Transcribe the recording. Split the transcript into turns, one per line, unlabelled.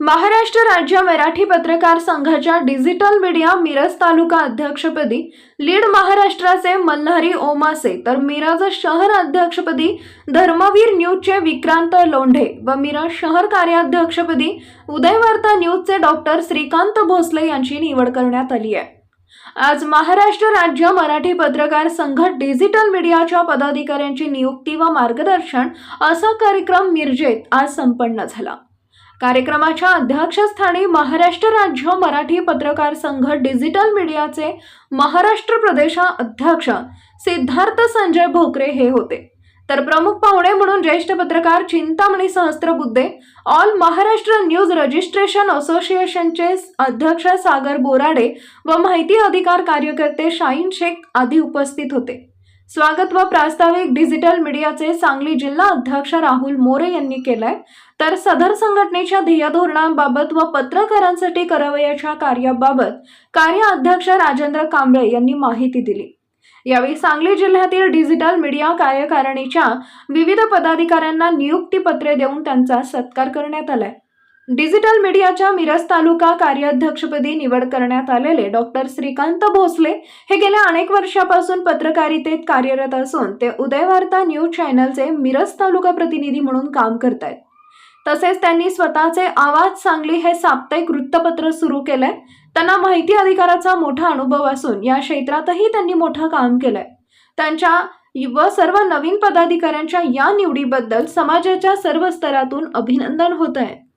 महाराष्ट्र राज्य मराठी पत्रकार संघाच्या डिजिटल मीडिया मिरज तालुका अध्यक्षपदी लीड महाराष्ट्राचे मल्हारी ओमासे तर मिरज शहर अध्यक्षपदी धर्मवीर न्यूजचे विक्रांत लोंढे व मिरज शहर कार्याध्यक्षपदी उदयवार्ता न्यूजचे डॉक्टर श्रीकांत भोसले यांची निवड करण्यात आली आहे. आज महाराष्ट्र राज्य मराठी पत्रकार संघ डिजिटल मीडियाच्या पदाधिकाऱ्यांची नियुक्ती व मार्गदर्शन असा कार्यक्रम मिरजेत आज संपन्न झाला. कार्यक्रमाच्या अध्यक्षस्थानी महाराष्ट्र राज्य मराठी पत्रकार संघ डिजिटल मीडियाचे महाराष्ट्र प्रदेशा अध्यक्ष सिद्धार्थ संजय भोकरे हे होते. तर प्रमुख पाहुणे म्हणून ज्येष्ठ पत्रकार Chintamani Sahasrabuddhe all Maharashtra news registration असोसिएशनचे अध्यक्ष सागर बोराडे व माहिती अधिकार कार्यकर्ते शाहीन शेख आदी उपस्थित होते. स्वागत व प्रास्ताविक डिजिटल मीडियाचे सांगली जिल्हा अध्यक्ष राहुल मोरे यांनी केलंय. तर सदर संघटनेच्या ध्येयधोरणांबाबत व पत्रकारांसाठी करावयाच्या कार्याबाबत कार्य अध्यक्ष राजेंद्र कांबळे यांनी माहिती दिली. यावेळी सांगली जिल्ह्यातील डिजिटल मीडिया कार्यकारिणीच्या विविध पदाधिकाऱ्यांना नियुक्तीपत्रे देऊन त्यांचा सत्कार करण्यात आलाय. डिजिटल मीडियाच्या मिरज तालुका कार्याध्यक्षपदी निवड करण्यात आलेले डॉक्टर श्रीकांत भोसले हे गेल्या अनेक वर्षापासून पत्रकारितेत कार्यरत असून ते उदयवार्ता न्यूज चॅनलचे मिरज तालुका प्रतिनिधी म्हणून काम करत आहेत तसेच त्यांनी स्वतःचे आवाज सांगली हे साप्ताहिक वृत्तपत्र सुरू केलंय. त्यांना माहिती अधिकाराचा मोठा अनुभव असून या क्षेत्रातही त्यांनी मोठं काम केलंय. त्यांच्या व सर्व नवीन पदाधिकाऱ्यांच्या या निवडीबद्दल समाजाच्या सर्व स्तरातून अभिनंदन होत आहे